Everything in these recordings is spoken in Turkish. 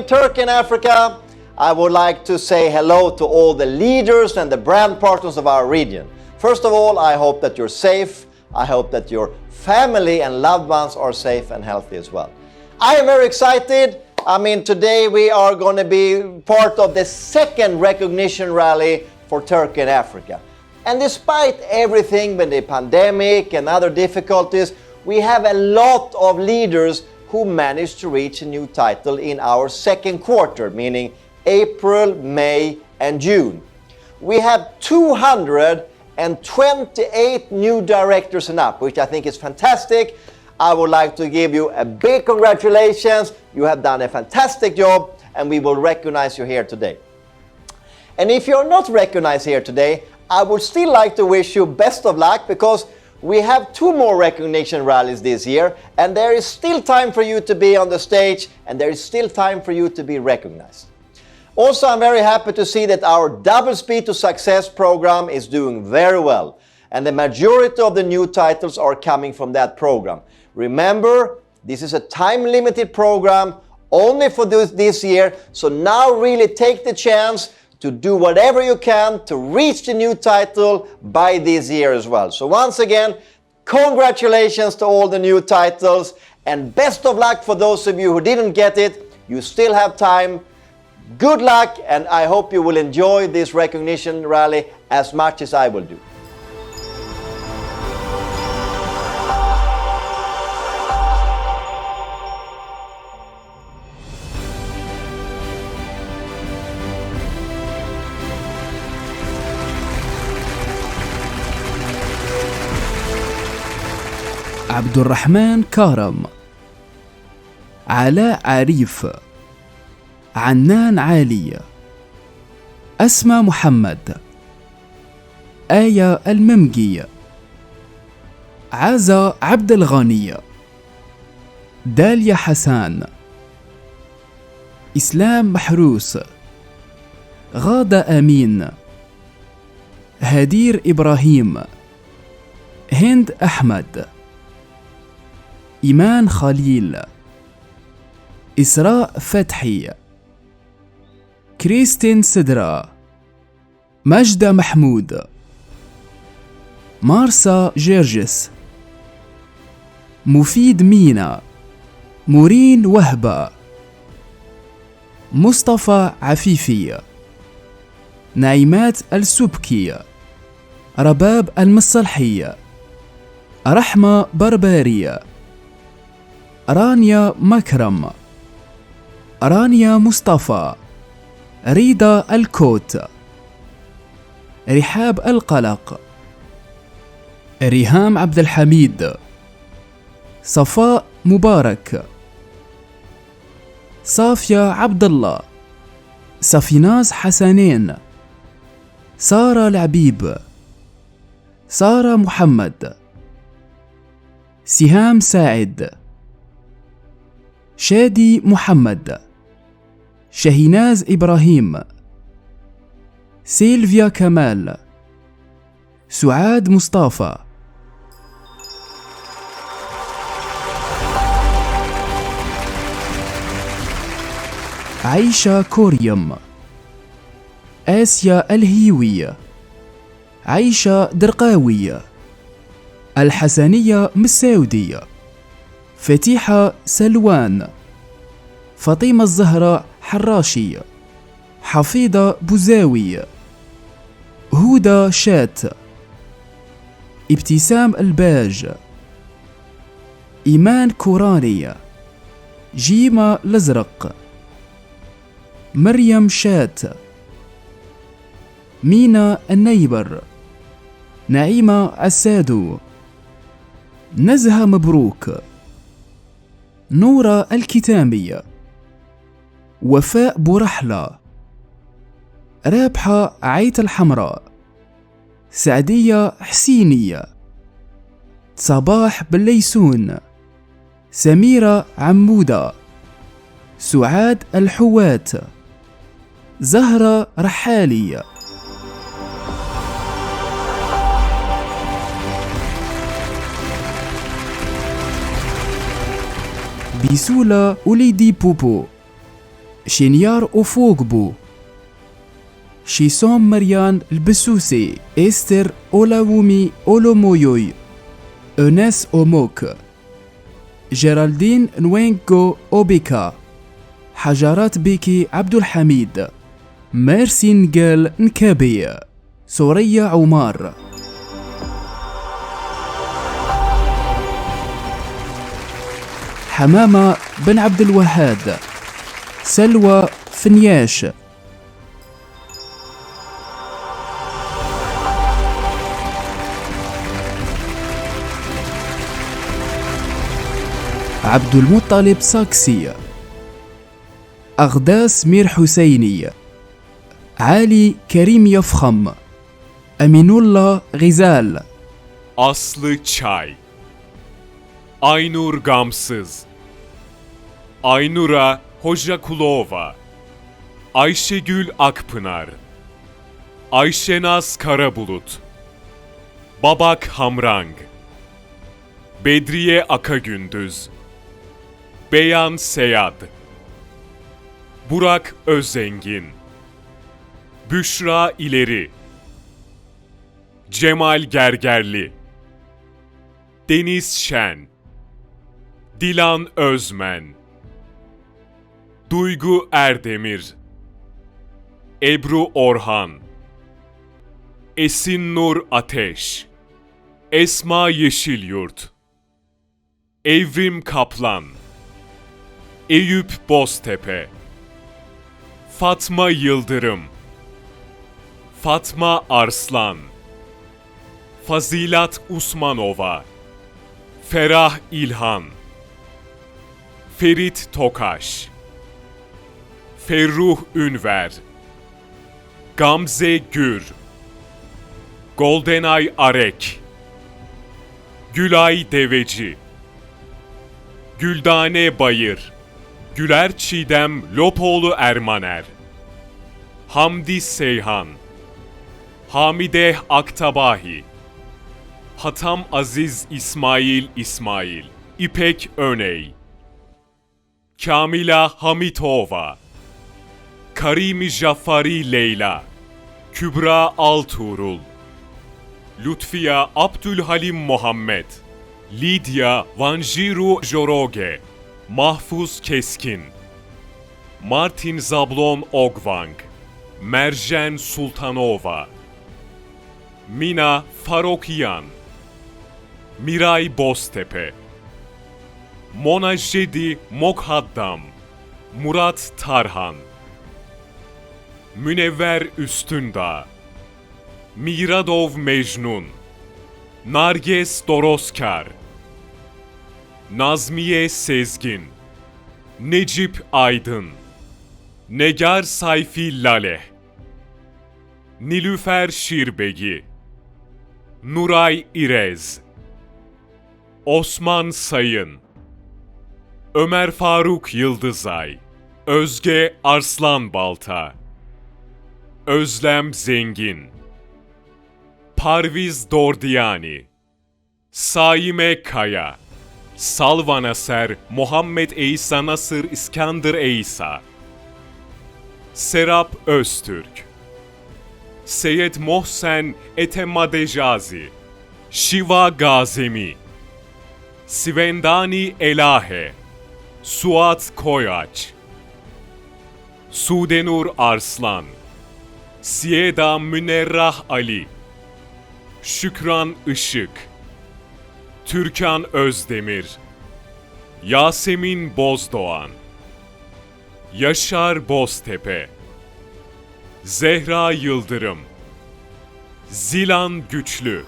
Turkey and Africa. I would like to say hello to all the leaders and the brand partners of our region. First of all, I hope that you're safe. I hope that your family and loved ones are safe and healthy as well. I am very excited. I mean, today we are going to be part of the second recognition rally for Turkey and Africa. And despite everything with the pandemic and other difficulties, we have a lot of leaders who managed to reach a new title in our second quarter, meaning April, May, and June. We have 228 new directors and up, which I think is fantastic. I would like to give you a big congratulations. You have done a fantastic job, and we will recognize you here today. And if you're not recognized here today, I would still like to wish you best of luck because we have two more recognition rallies this year, and there is still time for you to be on the stage, and there is still time for you to be recognized. Also, I'm very happy to see that our Double Speed to Success program is doing very well, and the majority of the new titles are coming from that program. Remember, this is a time limited program only for this, this year, so now really take the chance to do whatever you can to reach the new title by this year as well. So, once again, congratulations to all the new titles and best of luck for those of you who didn't get it. You still have time. Good luck, and I hope you will enjoy this recognition rally as much as I will do. عبد الرحمن كارم علاء عريف عنان عالي أسمى محمد آية الممجي عزة عبد الغني داليا حسان إسلام محروس غادة أمين هدير إبراهيم هند أحمد. إيمان خليل. إسراء فتحي. كريستين سدرا. مجدة محمود. مارسا جيرجس. مفيد مينا. مورين وهبة. مصطفى عفيفي. نعيمات السبكي. رباب المصلحي. رحمة بربارية رانيا مكرم رانيا مصطفى. ريدا الكوت. رحاب القلق. ريهام عبد الحميد. صفاء مبارك. صافية عبد الله. صفيناز حسنين. سارة العبيب. سارة محمد. سهام ساعد شادي محمد شهيناز إبراهيم سيلفيا كمال سعاد مصطفى. عيشة كوريوم آسيا الهيوية عيشة درقاوية الحسنية مساودية. فتيحة سلوان فاطمة الزهراء حراشي حفيظة بوزاوي هدى شات ابتسام الباج إيمان كوراني جيمة الأزرق مريم شات مينا النيبر نعيمة عسادو نزهة مبروك. نورة الكتامية وفاء بورحلة رابحة عيت الحمراء. سعدية حسينية. صباح بليسون سميرة عمودة. سعاد الحوات. زهرة رحالي بيسولا أوليدي بوبو. شينيار أوفوق بو شيسوم مريان البسوسي إستر أولاومي أولومويوي. أناس أوموك. جيرالدين نوينكو أوبيكا. حجرات بيكي عبد الحميد ميرسي نجال نكابي. سوريا عمار. حمامة بن عبد الوهاد سلوى فنياش. عبد المطلب ساكسي. أغداس مير حسيني. علي كريم يفخم. أمين الله غزال. Aslı Çay Aynur Gamsız Aynura Hocakulova Ayşegül Akpınar Ayşenaz Karabulut Babak Hamrang Bedriye Akagündüz Beyan Seyad Burak Özengin Büşra İleri Cemal Gergerli Deniz Şen Dilan Özmen Duygu Erdemir. Ebru Orhan. Esin Nur Ateş. Esma Yeşilyurt. Evrim Kaplan. Eyüp Boztepe. Fatma Yıldırım. Fatma Arslan. Fazilat Usmanova. Ferah İlhan. Ferit Tokaş Ferruh Ünver Gamze Gür Goldenay Arek Gülay Deveci Güldane Bayır Güler Çiğdem Lopoğlu Ermaner Hamdi Seyhan Hamide Aktabahi Hatam Aziz İsmail İsmail İpek Öney Kamila Hamitova Karimi Jaffari Leyla Kübra Altuğrul Lütfiya Abdülhalim Muhammed Lidya Vanjiru Joroge Mahfuz Keskin Martin Zablon Ogvang Merjen Sultanova Mina Farokyan Miray Boztepe Mona Jedi Mokhaddam Murat Tarhan Münevver Üstündağ. Miradov Mecnun. Narges Doroskar. Nazmiye Sezgin. Necip Aydın. Negar Sayfi Lale. Nilüfer Şirbegi. Nuray İrez. Osman Sayın. Ömer Faruk Yıldızay. Özge Arslan Balta Özlem Zengin. Parviz Dordiyani. Saime Kaya. Salvan Aser Muhammed Eysa Nasır İskender Eysa. Serap Öztürk. Seyit Mohsen Etemadejazi. Şiva Gazemi. Svendani Elahe. Suat Koyaç. Sudenur Arslan Sieda Münerrah Ali. Şükran Işık. Türkan Özdemir. Yasemin Bozdoğan. Yaşar Boztepe. Zehra Yıldırım. Zilan Güçlü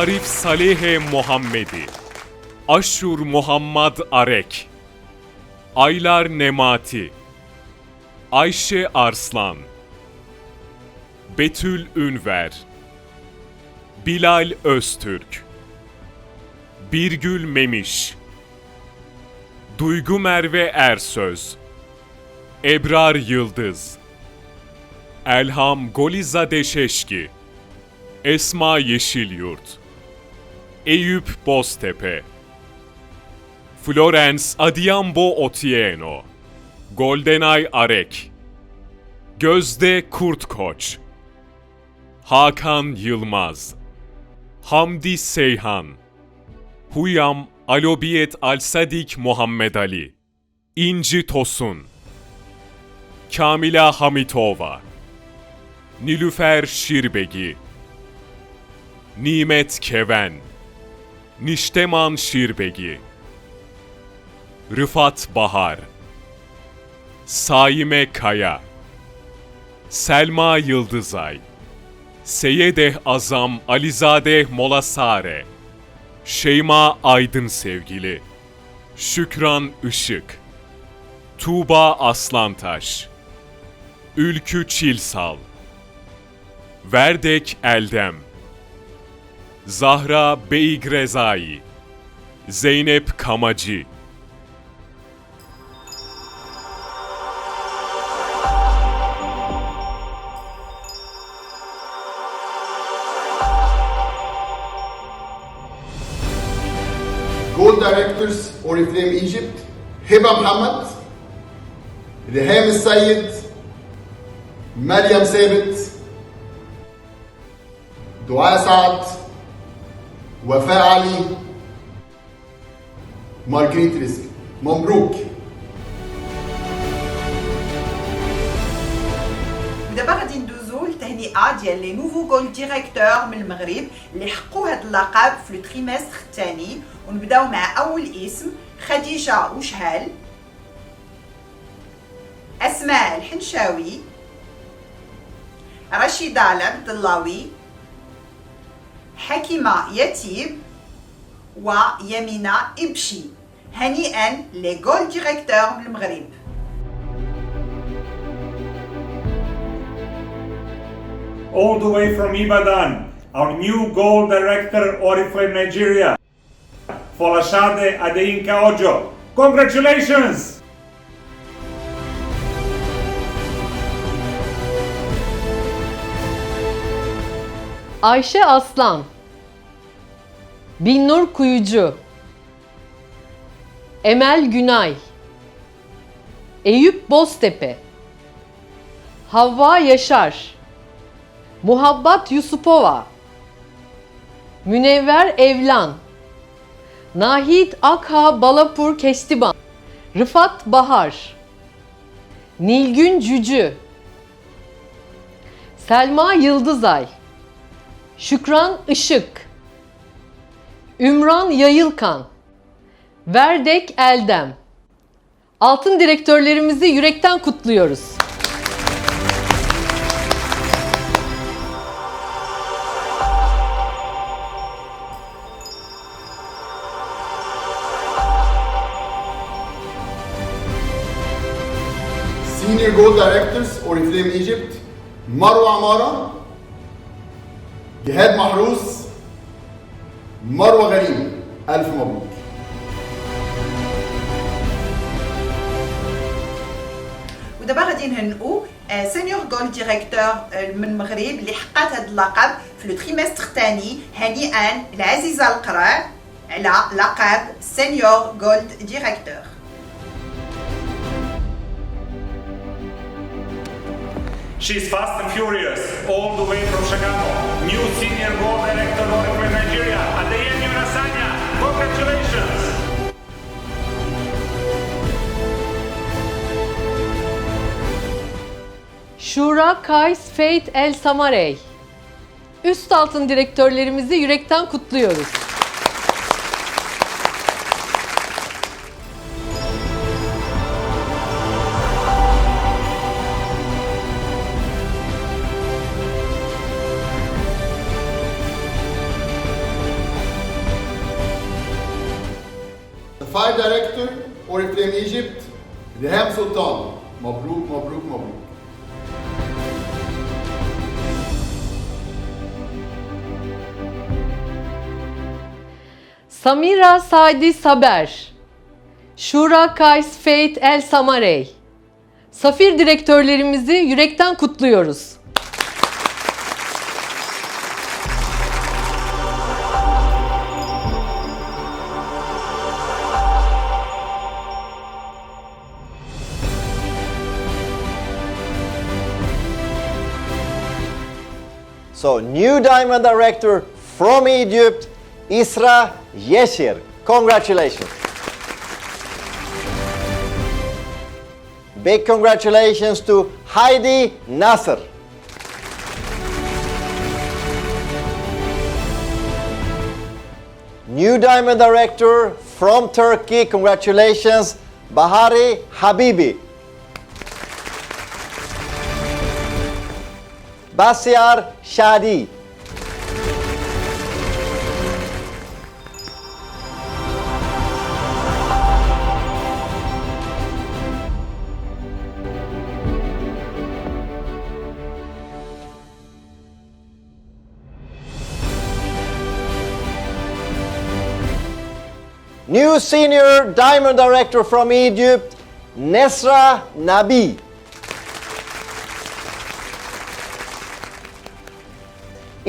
Arif Salehe Muhammedi Aşur Muhammad Arek Aylar Nemati Ayşe Arslan Betül Ünver Bilal Öztürk Birgül Memiş Duygu Merve Ersöz Ebrar Yıldız Elham Golizade Şeşki Esma Yeşilyurt Eyüp Boztepe. Florence Adiambo Otieno. Goldenay Arek. Gözde Kurtkoç. Hakan Yılmaz. Hamdi Seyhan. Huyam Alobiyet Alsadik Muhammed Ali. İnci Tosun. Kamila Hamitova. Nilüfer Şirbegi. Nimet Keven Nişteman Şirbegi. Rıfat Bahar. Saime Kaya. Selma Yıldızay. Seyedeh Azam Alizadeh Molasare. Şeyma Aydın Sevgili. Şükran Işık. Tuğba Aslantaş. Ülkü Çilsal. Verdek Eldem Zahra Beygrezai, Zeynep Kamacı. directors Oriflame Egypt, Hiba Muhammad, Reham Sayed, Maryam Sabit, Dua Saad, وفاء علي مارجريت رزق مبروك. ودابا غادي ندوزو للتهنئه ديال لي نوفو جول ديريكتور من المغرب اللي حققوا هذا اللقب في لو تريمستر الثاني. ونبداو مع أول اسم خديجة وشهال. أسماء الحنشاوي. رشيدة العبد اللهوي حكيمه يتيب ويمينه ابشي هنيئا لي جول ديريكتور المغرب all the way from Ibadan, our new goal director Oriflame Nigeria, Folashade Adeyinka Ojo. Congratulations! Ayşe Aslan. Binnur Kuyucu. Emel Günay. Eyüp Boztepe. Havva Yaşar. Muhabbat Yusupova. Münevver Evlan. Nahit Akha Balapur Kestiban. Rıfat Bahar. Nilgün Cücü. Selma Yıldızay Şükran Işık, Ümran Yayılkan, Verdek Eldem. Altın direktörlerimizi yürekten kutluyoruz. Senior Gold Directors Oriflame Egypt, Marwa Amaran جهاد محروس مروة غريب ألف مبروك. ودابا غادي نهنئوا سينيور جول ديريكتور من المغرب اللي حققت هذا اللقب في لو تريمستر الثاني هنيئا العزيزة القراء على لقب سينيور جولد ديريكتور. She's fast and furious, all the way from Chicago. New senior goal director Oriflame Nigeria, Adeyemi Rasanya. Congratulations! Şura Kays Feit El Samarey. Üst altın direktörlerimizi yürekten kutluyoruz. fire director, or if they're in Egypt, Reham Sultan. Mabruk, Mabruk, Mabruk. Samira Sadi Saber, Şura Kays Faith El Samarey. Safir direktörlerimizi yürekten kutluyoruz. So, new diamond director from Egypt, Isra Yeshir. Congratulations. Big congratulations to Heidi Nasser. New diamond director from Turkey. Congratulations, Bahari Habibi. Basyar Shadi. New senior diamond director from Egypt, Nesra Nabi.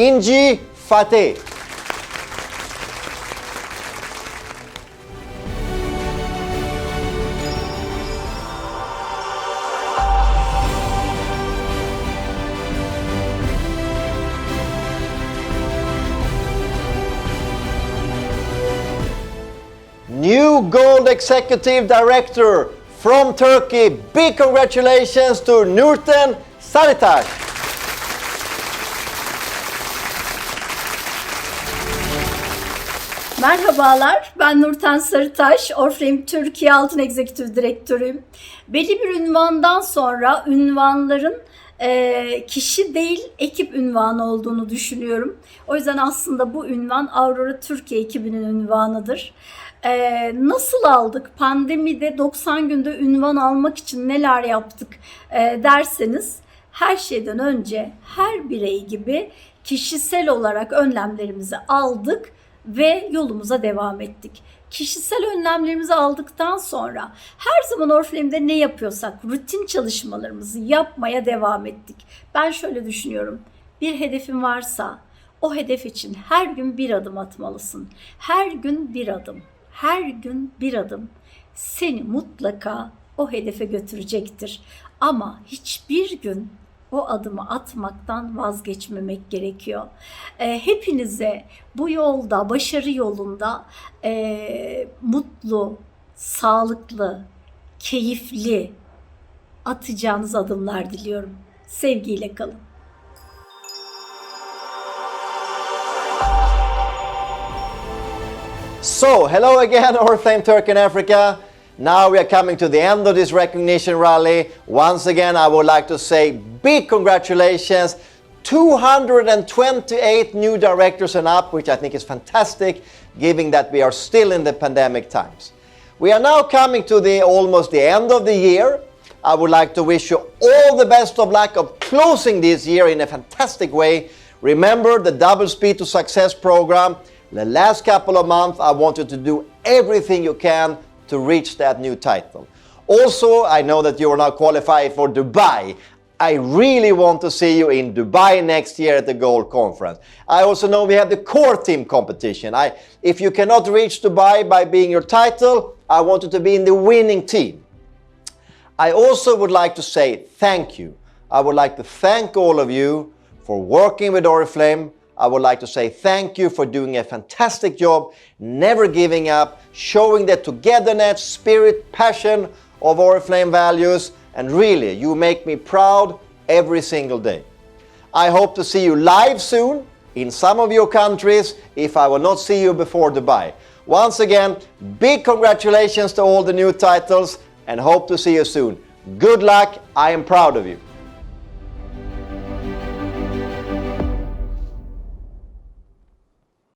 Inji Fateh. New Gold Executive Director from Turkey. Big congratulations to Nurten Saritaş. Merhabalar, ben Nurten Sarıtaş, Oriflame Türkiye Altın Egzekütif Direktörüyüm. Belli bir ünvandan sonra ünvanların e, kişi değil ekip ünvanı olduğunu düşünüyorum. O yüzden aslında bu ünvan Aurora Türkiye ekibinin ünvanıdır. E, nasıl aldık? Pandemide 90 günde ünvan almak için neler yaptık e, derseniz her şeyden önce her birey gibi kişisel olarak önlemlerimizi aldık ve yolumuza devam ettik. Kişisel önlemlerimizi aldıktan sonra her zaman Oriflame'de ne yapıyorsak rutin çalışmalarımızı yapmaya devam ettik. Ben şöyle düşünüyorum. Bir hedefin varsa o hedef için her gün bir adım atmalısın. Her gün bir adım. Her gün bir adım seni mutlaka o hedefe götürecektir. Ama hiçbir gün o adımı atmaktan vazgeçmemek gerekiyor. Ee, hepinize bu yolda, başarı yolunda e, mutlu, sağlıklı, keyifli atacağınız adımlar diliyorum. Sevgiyle kalın. So, hello again, Oriflame Turkey and Africa. Now we are coming to the end of this recognition rally. Once again, I would like to say big congratulations. 228 new directors and up, which I think is fantastic, given that we are still in the pandemic times. We are now coming to the almost the end of the year. I would like to wish you all the best of luck of closing this year in a fantastic way. Remember the Double Speed to Success program. The last couple of months, I want you to do everything you can to reach that new title. Also, I know that you are now qualified for Dubai. I really want to see you in Dubai next year at the Gold Conference. I also know we have the core team competition. I, if you cannot reach Dubai by being your title, I want you to be in the winning team. I also would like to say thank you. I would like to thank all of you for working with Oriflame. I would like to say thank you for doing a fantastic job, never giving up, showing the togetherness, spirit, passion of Oriflame values, and really, you make me proud every single day. I hope to see you live soon in some of your countries if I will not see you before Dubai. Once again, big congratulations to all the new titles and hope to see you soon. Good luck, I am proud of you.